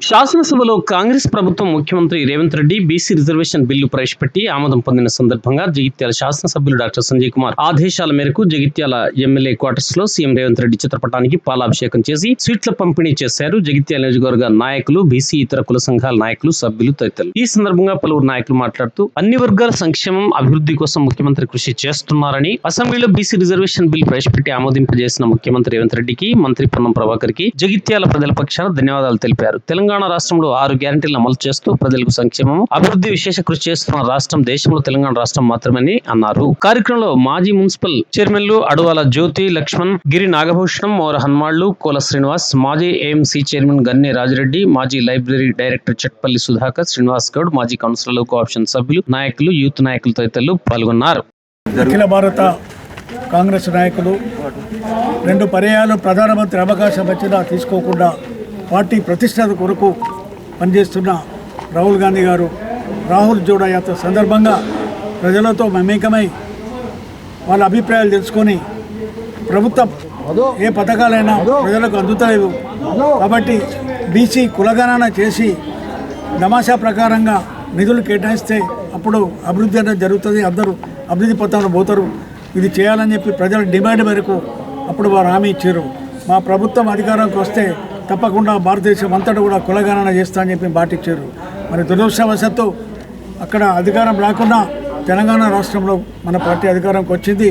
శాసనసభలో కాంగ్రెస్ ప్రభుత్వం ముఖ్యమంత్రి Revanth Reddy BC reservation bill ప్రవేశపెట్టి ఆమోదం పొందిన సందర్భంగా జగిత్యాల శాసనసభ్యులు డాక్టర్ సంజయ్ కుమార్ ఆదేశాల మేరకు జగిత్యాల ఎమ్మెల్యే క్వార్టర్స్లో సీఎం రేవంత్ రెడ్డి చిత్రపటానికి పాలాభిషేకం చేసి స్వీట్ల పంపిణీ చేశారు. జగిత్యాల నియోజకవర్గ నాయకులు బీసీ ఇతర కుల సంఘాల నాయకులు సభ్యులు తదితరులు. ఈ సందర్భంగా పలువురు నాయకులు మాట్లాడుతూ అన్ని వర్గాల సంక్షేమం అభివృద్ధి కోసం ముఖ్యమంత్రి కృషి చేస్తున్నారని అసెంబ్లీలో బీసీ రిజర్వేషన్ బిల్ ప్రవేశపెట్టి ఆమోదింపజేసిన ముఖ్యమంత్రి రేవంత్ రెడ్డికి మంత్రి పొన్నం ప్రభాకర్కి జగిత్యాల ప్రజల పక్షాన ధన్యవాదాలు తెలిపారు. తెలంగాణ తెలంగాణ రాష్ట్రంలో ఆరు గ్యారంటీలను అమలు చేస్తూ ప్రజలకు సంక్షేమం అభివృద్ధి విశేష కృషి చేస్తున్న రాష్ట్రం దేశంలో తెలంగాణ రాష్ట్రం మాత్రమని అన్నారు. కార్యక్రమంలో మాజీ మున్సిపల్ చైర్మన్లు అడవాల జ్యోతి లక్ష్మణ్ గిరి నాగభూషణం మోర హన్మాళ్ళు కోల శ్రీనివాస్ మాజీ ఏఎంసీ చైర్మన్ గన్నె రాజిరెడ్డి మాజీ లైబ్రరీ డైరెక్టర్ చట్పల్లి సుధాకర్ శ్రీనివాస్ గౌడ్ మాజీ కౌన్సిలర్లు కోఆప్షన్ సభ్యులు నాయకులు యూత్ నాయకులు తదితరులు పాల్గొన్నారు. అఖిల భారత కాంగ్రెస్ నాయకులు రెండు పర్యాలు ప్రధానమంత్రి అవకాశం వచ్చినా తీసుకోకుండా పార్టీ ప్రతిష్ట కొరకు పనిచేస్తున్న రాహుల్ గాంధీ గారు రాహుల్ జోడా యాత్ర సందర్భంగా ప్రజలతో మమేకమై వాళ్ళ అభిప్రాయాలు తెలుసుకొని ప్రభుత్వం ఏ పథకాలైనా ప్రజలకు అందుతలేవు కాబట్టి బీసీ కులగణన చేసి నమాషా ప్రకారంగా నిధులు కేటాయిస్తే అప్పుడు అభివృద్ధి అనేది జరుగుతుంది. అందరూ అభివృద్ధి పథంలో పోతారు. ఇది చేయాలని చెప్పి ప్రజల డిమాండ్ మేరకు అప్పుడు వారు హామీ ఇచ్చారు. మా ప్రభుత్వం అధికారంకి వస్తే తప్పకుండా భారతదేశం అంతటా కూడా కులగణన చేస్తా అని చెప్పి బాటిచ్చారు మరి దురదృష్టవశాత్తు అక్కడ అధికారం రాకుండా తెలంగాణ రాష్ట్రంలో మన పార్టీ అధికారంకి వచ్చింది.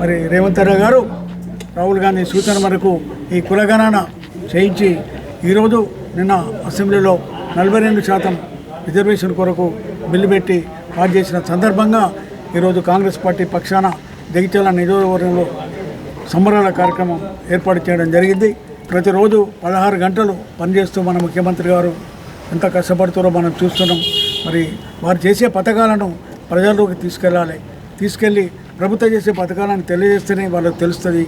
మరి రేవంత్ రెడ్డి గారు రాహుల్ గాంధీ సూచన మేరకు ఈ కులగణన చేయించి ఈరోజు నిన్న అసెంబ్లీలో నలభై రెండు శాతం రిజర్వేషన్ కొరకు బిల్లు పెట్టి పాస్ చేసిన సందర్భంగా ఈరోజు కాంగ్రెస్ పార్టీ పక్షాన జగిత్యాల నియోజకవర్గంలో సంబరాల కార్యక్రమం ఏర్పాటు చేయడం జరిగింది. ప్రతిరోజు పదహారు గంటలు పనిచేస్తూ మన ముఖ్యమంత్రి గారు ఎంత కష్టపడుతారో మనం చూస్తున్నాం. మరి వారు చేసే పథకాలను ప్రజల్లోకి తీసుకెళ్ళాలి. తీసుకెళ్ళి ప్రభుత్వం చేసే పథకాలను తెలియజేస్తేనే వాళ్ళకి తెలుస్తుంది.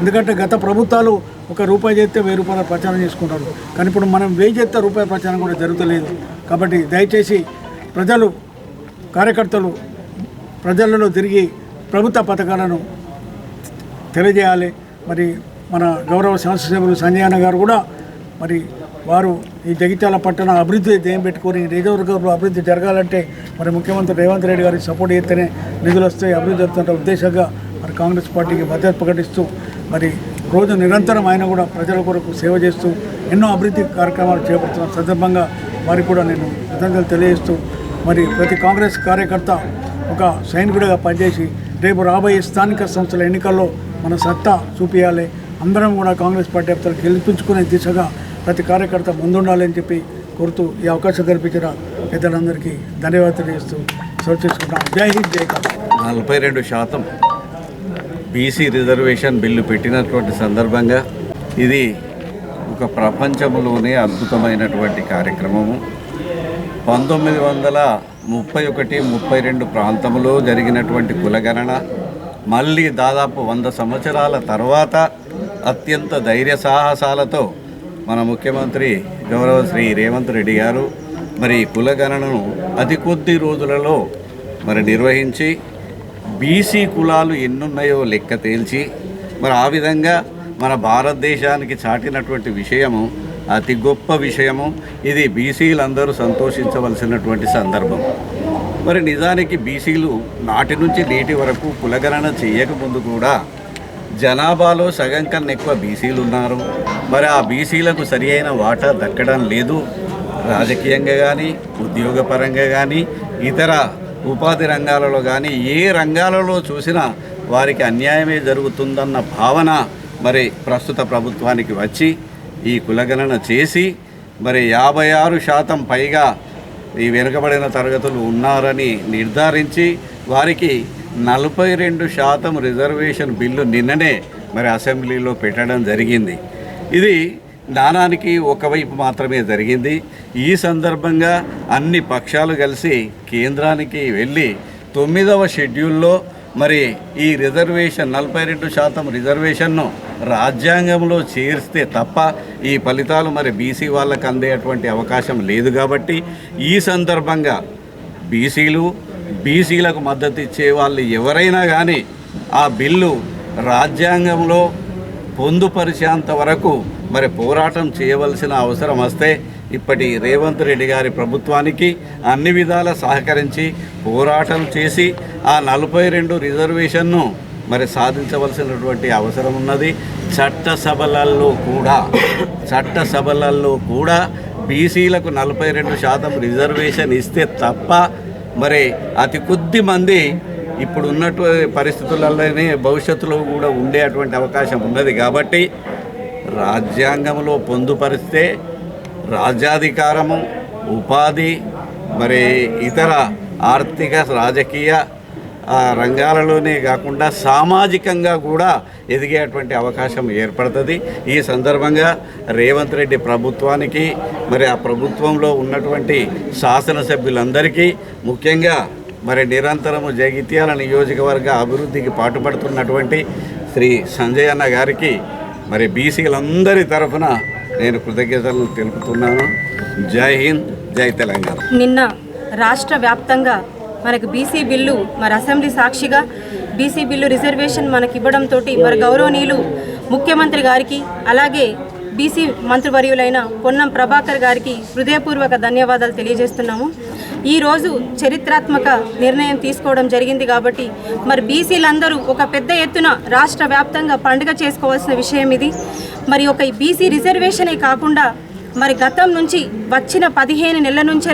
ఎందుకంటే గత ప్రభుత్వాలు ఒక రూపాయి చేస్తే వెయ్యి రూపాయల ప్రచారం చేసుకుంటారు. కానీ ఇప్పుడు మనం వెయ్యి చేస్తే రూపాయి ప్రచారం కూడా జరుగుతలేదు. కాబట్టి దయచేసి ప్రజలు కార్యకర్తలు ప్రజలలో తిరిగి ప్రభుత్వ పథకాలను తెలియజేయాలి. మరి మన గౌరవ శాసనసభ్యులు సంజయ్ అన్న గారు కూడా మరి వారు ఈ జగిత్యాల పట్టణ అభివృద్ధి దేం పెట్టుకొని నియోజకవర్గంలో అభివృద్ధి జరగాలంటే మరి ముఖ్యమంత్రి రేవంత్ రెడ్డి గారికి సపోర్ట్ చేస్తేనే నిధులు వస్తాయి. అభివృద్ధి జరుగుతున్న ఉద్దేశంగా మరి కాంగ్రెస్ పార్టీకి భద్రత ప్రకటిస్తూ మరి రోజు నిరంతరం ఆయన కూడా ప్రజల కొరకు సేవ చేస్తూ ఎన్నో అభివృద్ధి కార్యక్రమాలు చేపడుతున్న సందర్భంగా వారికి కూడా నేను కృతజ్ఞతలు తెలియజేస్తూ మరి ప్రతి కాంగ్రెస్ కార్యకర్త ఒక సైనికుడిగా పనిచేసి రేపు రాబోయే స్థానిక సంస్థల ఎన్నికల్లో మన సత్తా చూపించాలి అందరం కూడా కాంగ్రెస్ పార్టీ అభ్యర్థులు గెలిపించుకునే దిశగా ప్రతి కార్యకర్త ముందుండాలని చెప్పి కోరుతూ ఈ అవకాశం కల్పించిన పెద్దలందరికీ ధన్యవాదాలు చేస్తూ సెలవు చేసుకుంటాం జై హింద్ జై నలభై రెండు శాతం బీసీ రిజర్వేషన్ బిల్లు పెట్టినటువంటి సందర్భంగా ఇది ఒక ప్రపంచంలోనే అద్భుతమైనటువంటి కార్యక్రమము. పంతొమ్మిది వందల ముప్పై ఒకటి ముప్పై రెండు ప్రాంతంలో జరిగినటువంటి కులగణన మళ్ళీ దాదాపు వంద సంవత్సరాల తర్వాత అత్యంత ధైర్య సాహసాలతో మన ముఖ్యమంత్రి గౌరవ శ్రీ రేవంత్ రెడ్డి గారు మరి కులగణనను అతి కొద్ది రోజులలో మరి నిర్వహించి బీసీ కులాలు ఎన్నున్నాయో లెక్క తేల్చి మరి ఆ విధంగా మన భారతదేశానికి చాటినటువంటి విషయము అతి గొప్ప విషయము ఇది బీసీలందరూ సంతోషించవలసినటువంటి సందర్భం. మరి నిజానికి బీసీలు నాటి నుంచి నేటి వరకు కులగణన చేయకముందు కూడా జనాభాలో సగం కన్నా ఎక్కువ బీసీలు ఉన్నారు. మరి ఆ బీసీలకు సరి అయిన వాటా దక్కడం లేదు. రాజకీయంగా కానీ ఉద్యోగపరంగా కానీ ఇతర ఉపాధి రంగాలలో కానీ ఏ రంగాలలో చూసినా వారికి అన్యాయమే జరుగుతుందన్న భావన మరి ప్రస్తుత ప్రభుత్వానికి వచ్చి ఈ కులగణన చేసి మరి యాభై ఆరు శాతం పైగా ఈ వెనుకబడిన తరగతులు ఉన్నారని నిర్ధారించి వారికి నలభై రెండు శాతం రిజర్వేషన్ బిల్లు నిన్ననే మరి అసెంబ్లీలో పెట్టడం జరిగింది. ఇది దానానికి ఒకవైపు మాత్రమే జరిగింది. ఈ సందర్భంగా అన్ని పక్షాలు కలిసి కేంద్రానికి వెళ్ళి తొమ్మిదవ షెడ్యూల్లో మరి ఈ రిజర్వేషన్ నలభై రెండు శాతం రిజర్వేషన్ను రాజ్యాంగంలో చేరిస్తే తప్ప ఈ ఫలితాలు మరి బీసీ వాళ్ళకు అందేటువంటి అవకాశం లేదు కాబట్టి ఈ సందర్భంగా బీసీలు బీసీలకు మద్దతు ఇచ్చే వాళ్ళు ఎవరైనా కానీ ఆ బిల్లు రాజ్యాంగంలో పొందుపరిచేంత వరకు మరి పోరాటం చేయవలసిన అవసరం వస్తే ఇప్పటి రేవంత్ రెడ్డి గారి ప్రభుత్వానికి అన్ని విధాల సహకరించి పోరాటం చేసి ఆ నలభై రెండు రిజర్వేషన్ను మరి సాధించవలసినటువంటి అవసరం ఉన్నది. చట్టసభలలో కూడా చట్టసభలలో కూడా బీసీలకు నలభై రెండు శాతం రిజర్వేషన్ ఇస్తే తప్ప మరి అతి కొద్ది మంది ఇప్పుడు ఉన్నటువంటి పరిస్థితులలోనే భవిష్యత్తులో కూడా ఉండేటువంటి అవకాశం ఉన్నది కాబట్టి రాజ్యాంగంలో పొందుపరిస్తే రాజ్యాధికారము ఉపాధి మరి ఇతర ఆర్థిక రాజకీయ ఆ, రంగాలలోనే కాకుండా సామాజికంగా కూడా ఎదిగేటువంటి అవకాశం ఏర్పడుతుంది. ఈ సందర్భంగా రేవంత్ రెడ్డి ప్రభుత్వానికి మరి ఆ ప్రభుత్వంలో ఉన్నటువంటి శాసనసభ్యులందరికీ ముఖ్యంగా మరి నిరంతరము జగిత్యాల నియోజకవర్గ అభివృద్ధికి పాటుపడుతున్నటువంటి శ్రీ సంజయ్ అన్న గారికి మరి బీసీలందరి తరఫున నేను కృతజ్ఞతలు తెలుపుతున్నాను. జై హింద్ జై తెలంగాణ. నిన్న రాష్ట్ర వ్యాప్తంగా మనకు బీసీ బిల్లు మరి అసెంబ్లీ సాక్షిగా బీసీ బిల్లు రిజర్వేషన్ మనకి ఇవ్వడంతో మరి గౌరవనీయులు ముఖ్యమంత్రి గారికి అలాగే బీసీ మంత్రివర్యులైన పొన్నం ప్రభాకర్ గారికి హృదయపూర్వక ధన్యవాదాలు తెలియజేస్తున్నాము. ఈరోజు చరిత్రాత్మక నిర్ణయం తీసుకోవడం జరిగింది కాబట్టి మరి బీసీలందరూ ఒక పెద్ద ఎత్తున రాష్ట్ర వ్యాప్తంగా పండుగ చేసుకోవాల్సిన విషయం ఇది. మరి ఒక బీసీ రిజర్వేషనే కాకుండా మరి గతం నుంచి వచ్చిన పదిహేను నెలల నుంచి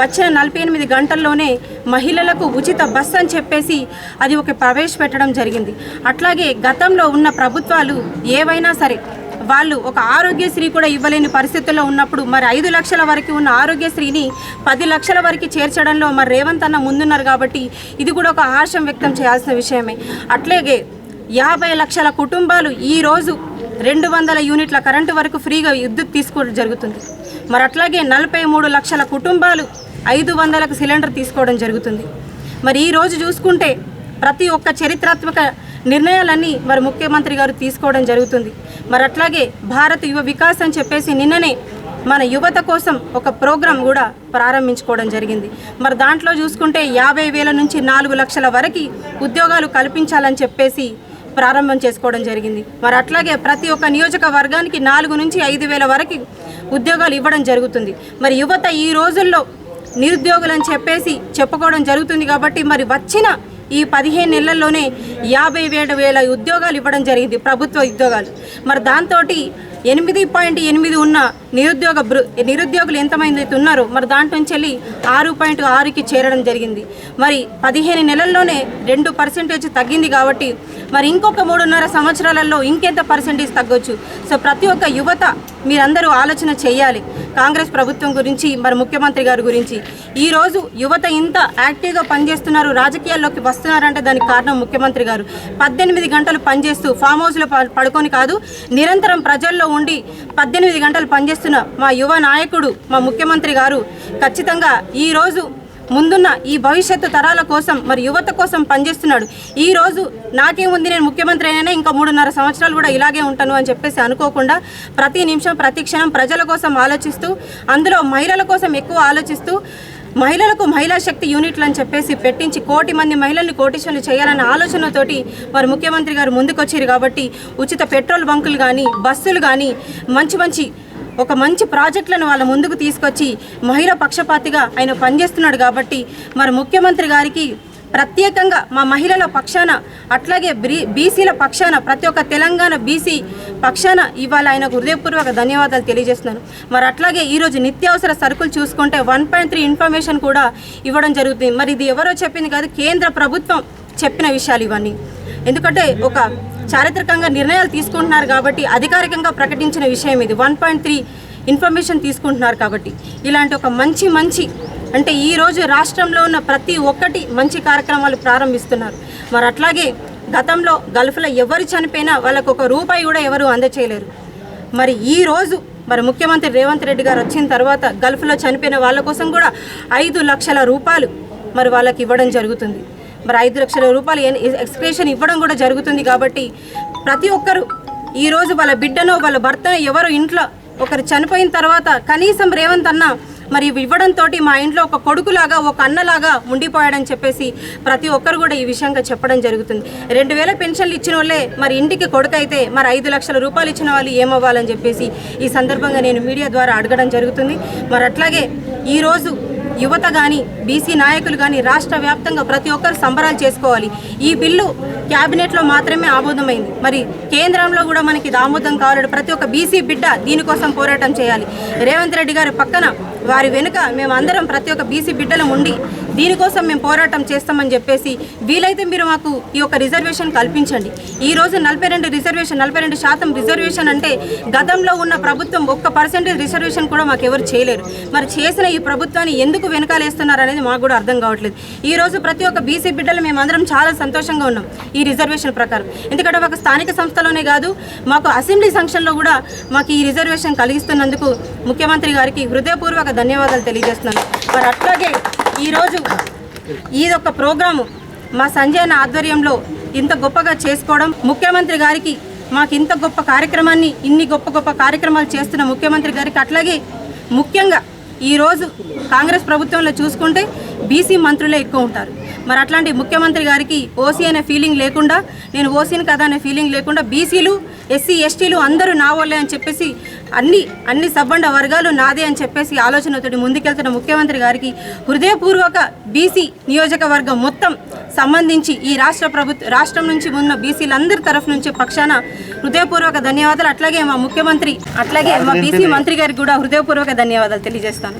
వచ్చే నలభై ఎనిమిది గంటల్లోనే మహిళలకు ఉచిత బస్ అని చెప్పేసి అది ఒక ప్రవేశపెట్టడం జరిగింది. అట్లాగే గతంలో ఉన్న ప్రభుత్వాలు ఏవైనా సరే వాళ్ళు ఒక ఆరోగ్యశ్రీ కూడా ఇవ్వలేని పరిస్థితుల్లో ఉన్నప్పుడు మరి ఐదు లక్షల వరకు ఉన్న ఆరోగ్యశ్రీని పది లక్షల వరకు చేర్చడంలో మరి రేవంత్ అన్న ముందున్నారు కాబట్టి ఇది కూడా ఒక ఆశం వ్యక్తం చేయాల్సిన విషయమే. అట్లాగే యాభై లక్షల కుటుంబాలు ఈరోజు రెండు వందల యూనిట్ల కరెంటు వరకు ఫ్రీగా విద్యుత్ తీసుకోవడం జరుగుతుంది. మరి అట్లాగే నలభై మూడు లక్షల కుటుంబాలు ఐదు వందలకు సిలిండర్ తీసుకోవడం జరుగుతుంది. మరి ఈ రోజు చూసుకుంటే ప్రతి ఒక్క చరిత్రాత్మక నిర్ణయాలన్నీ మరి ముఖ్యమంత్రి గారు తీసుకోవడం జరుగుతుంది. మరి అట్లాగే భారత్ యువ వికాస్ అని చెప్పేసి నిన్ననే మన యువత కోసం ఒక ప్రోగ్రాం కూడా ప్రారంభించుకోవడం జరిగింది. మరి దాంట్లో చూసుకుంటే యాభై వేల నుంచి నాలుగు లక్షల వరకు ఉద్యోగాలు కల్పించాలని చెప్పేసి ప్రారంభం చేసుకోవడం జరిగింది. మరి అట్లాగే ప్రతి ఒక్క నియోజకవర్గానికి నాలుగు నుంచి ఐదు వేల వరకు ఉద్యోగాలు ఇవ్వడం జరుగుతుంది. మరి యువత ఈ రోజుల్లో నిరుద్యోగులని చెప్పేసి చెప్పుకోవడం జరుగుతుంది కాబట్టి మరి వచ్చిన ఈ పదిహేను నెలల్లోనే యాభై ఏడు వేల ఉద్యోగాలు ఇవ్వడం జరిగింది ప్రభుత్వ ఉద్యోగాలు. మరి దాంతో ఎనిమిది పాయింట్ ఎనిమిది ఉన్న నిరుద్యోగ బృ నిరుద్యోగులు ఎంతమంది ఉన్నారో మరి దాంట్లో నుంచి వెళ్ళి ఆరు పాయింట్ ఆరుకి చేరడం జరిగింది. మరి పదిహేను నెలల్లోనే రెండు పర్సెంటేజ్ తగ్గింది కాబట్టి మరి ఇంకొక మూడున్నర సంవత్సరాలలో ఇంకెంత పర్సెంటేజ్ తగ్గొచ్చు? సో ప్రతి ఒక్క యువత మీరందరూ ఆలోచన చేయాలి. కాంగ్రెస్ ప్రభుత్వం గురించి మరి ముఖ్యమంత్రి గారి గురించి. ఈరోజు యువత ఇంత యాక్టివ్గా పనిచేస్తున్నారు రాజకీయాల్లోకి వస్తున్నారంటే దానికి కారణం ముఖ్యమంత్రి గారు. పద్దెనిమిది గంటలు పనిచేస్తూ ఫామ్ హౌస్లో పడుకొని కాదు నిరంతరం ప్రజల్లో ఉండి పద్దెనిమిది గంటలు చేస్తున్న మా యువ నాయకుడు మా ముఖ్యమంత్రి గారు. ఖచ్చితంగా ఈరోజు ముందున్న ఈ భవిష్యత్తు తరాల కోసం మరి యువత కోసం పనిచేస్తున్నాడు. ఈ రోజు నాకేముంది నేను ముఖ్యమంత్రి అయినా ఇంకా మూడున్నర సంవత్సరాలు కూడా ఇలాగే ఉంటాను అని చెప్పేసి అనుకోకుండా ప్రతి నిమిషం ప్రతి క్షణం ప్రజల కోసం ఆలోచిస్తూ అందులో మహిళల కోసం ఎక్కువ ఆలోచిస్తూ మహిళలకు మహిళా శక్తి యూనిట్లు అని చెప్పేసి పెట్టించి కోటి మంది మహిళల్ని కోటీశ్వరులు చేయాలన్న ఆలోచనతోటి వారు ముఖ్యమంత్రి గారు ముందుకొచ్చారు కాబట్టి ఉచిత పెట్రోల్ బంకులు కానీ బస్సులు కానీ మంచి మంచి ఒక మంచి ప్రాజెక్టులను వాళ్ళ ముందుకు తీసుకొచ్చి మహిళా పక్షపాతిగా ఆయన పనిచేస్తున్నాడు కాబట్టి మరి ముఖ్యమంత్రి గారికి ప్రత్యేకంగా మా మహిళల పక్షాన అట్లాగే బ్రీ బీసీల పక్షాన ప్రతి ఒక్క తెలంగాణ బీసీ పక్షాన ఇవాళ ఆయనకు హృదయపూర్వక ధన్యవాదాలు తెలియజేస్తున్నాను. మరి అట్లాగే ఈరోజు నిత్యావసర సరుకులు చూసుకుంటే వన్ పాయింట్ త్రీ ఇన్ఫర్మేషన్ కూడా ఇవ్వడం జరుగుతుంది. మరి ఇది ఎవరో చెప్పింది కాదు కేంద్ర ప్రభుత్వం చెప్పిన విషయాలు ఇవన్నీ. ఎందుకంటే ఒక చారిత్రకంగా నిర్ణయాలు తీసుకుంటున్నారు కాబట్టి అధికారికంగా ప్రకటించిన విషయం ఇది. వన్ పాయింట్ త్రీ ఇన్ఫర్మేషన్ తీసుకుంటున్నారు కాబట్టి. ఇలాంటి ఒక మంచి మంచి అంటే ఈరోజు రాష్ట్రంలో ఉన్న ప్రతి ఒక్కటి మంచి కార్యక్రమాలు ప్రారంభిస్తున్నారు. మరి అట్లాగే గతంలో గల్ఫ్లో ఎవరు చనిపోయినా వాళ్ళకు ఒక రూపాయి కూడా ఎవరు అందచేయలేరు. మరి ఈరోజు మరి ముఖ్యమంత్రి రేవంత్ రెడ్డి గారు వచ్చిన తర్వాత గల్ఫ్లో చనిపోయిన వాళ్ళ కోసం కూడా ఐదు లక్షల రూపాయలు మరి వాళ్ళకి ఇవ్వడం జరుగుతుంది. మరి ఐదు లక్షల రూపాయలు ఎక్స్ప్రెషన్ ఇవ్వడం కూడా జరుగుతుంది కాబట్టి ప్రతి ఒక్కరు ఈరోజు వాళ్ళ బిడ్డనో వాళ్ళ భర్తనో ఎవరు ఇంట్లో ఒకరు చనిపోయిన తర్వాత కనీసం రేవంత్ అన్న మరి ఇవి ఇవ్వడంతో మా ఇంట్లో ఒక కొడుకులాగా ఒక అన్నలాగా ఉండిపోయాడని చెప్పేసి ప్రతి ఒక్కరు కూడా ఈ విషయంగా చెప్పడం జరుగుతుంది. రెండు వేల పెన్షన్లు ఇచ్చిన వాళ్ళే మరి ఇంటికి కొడుకు అయితే మరి ఐదు లక్షల రూపాయలు ఇచ్చిన వాళ్ళు ఏమవ్వాలని చెప్పేసి ఈ సందర్భంగా నేను మీడియా ద్వారా అడగడం జరుగుతుంది. మరి అట్లాగే ఈరోజు యువత కానీ బీసీ నాయకులు కానీ రాష్ట్ర వ్యాప్తంగా ప్రతి ఒక్కరు సంబరాలు చేసుకోవాలి. ఈ బిల్లు క్యాబినెట్లో మాత్రమే ఆమోదమైంది. మరి కేంద్రంలో కూడా మనకి ఇది ఆమోదం కావాలి ప్రతి ఒక్క బీసీ బిడ్డ దీనికోసం పోరాటం చేయాలి. రేవంత్ రెడ్డి గారి పక్కన వారి వెనుక మేమందరం ప్రతి ఒక్క బీసీ బిడ్డలం ఉండి దీనికోసం మేము పోరాటం చేస్తామని చెప్పేసి వీలైతే మీరు మాకు ఈ యొక్క రిజర్వేషన్ కల్పించండి. ఈ రోజు నలభై రెండు రిజర్వేషన్ నలభై రెండు శాతం రిజర్వేషన్ అంటే గతంలో ఉన్న ప్రభుత్వం ఒక్క పర్సెంటేజ్ రిజర్వేషన్ కూడా మాకు ఎవరు చేయలేరు. మరి చేసిన ఈ ప్రభుత్వాన్ని ఎందుకు వెనకాలేస్తున్నారు అనేది మాకు కూడా అర్థం కావట్లేదు. ఈ రోజు ప్రతి ఒక్క బీసీ బిడ్డలు మేమందరం చాలా సంతోషంగా ఉన్నాం ఈ రిజర్వేషన్ ప్రకారం. ఎందుకంటే ఒక స్థానిక సంస్థలోనే కాదు మాకు అసెంబ్లీ సంక్షన్లో కూడా మాకు ఈ రిజర్వేషన్ కలిగిస్తున్నందుకు ముఖ్యమంత్రి గారికి హృదయపూర్వక ధన్యవాదాలు తెలియజేస్తున్నాను. మరి అట్లాగే ఈరోజు ఇదొక ప్రోగ్రాము. మా సంజయ్ అన్న ఆధ్వర్యంలో ఇంత గొప్పగా చేసుకోవడం ముఖ్యమంత్రి గారికి మాకు ఇంత గొప్ప కార్యక్రమాన్ని ఇన్ని గొప్ప గొప్ప కార్యక్రమాలు చేస్తున్న ముఖ్యమంత్రి గారికి అట్లాగే ముఖ్యంగా ఈరోజు కాంగ్రెస్ ప్రభుత్వంలో చూసుకుంటే బీసీ మంత్రులే ఎక్కువ ఉంటారు. మరి అట్లాంటి ముఖ్యమంత్రి గారికి ఓసీ అనే ఫీలింగ్ లేకుండా నేను ఓసీని కదా అనే ఫీలింగ్ లేకుండా బీసీలు ఎస్సీ ఎస్టీలు అందరూ నా వాళ్ళే అని చెప్పేసి అన్ని అన్ని సబ్బండ వర్గాలు నాదే అని చెప్పేసి ఆలోచనతోటి ముందుకెళ్తున్న ముఖ్యమంత్రి గారికి హృదయపూర్వక బీసీ నియోజకవర్గం మొత్తం సంబంధించి ఈ రాష్ట్ర ప్రభుత్వ రాష్ట్రం నుంచి ఉన్న బీసీలందరి తరఫు నుంచి పక్షాన హృదయపూర్వక ధన్యవాదాలు. అట్లాగే మా ముఖ్యమంత్రి అట్లాగే మా బీసీ మంత్రి గారికి కూడా హృదయపూర్వక ధన్యవాదాలు తెలియజేస్తాను.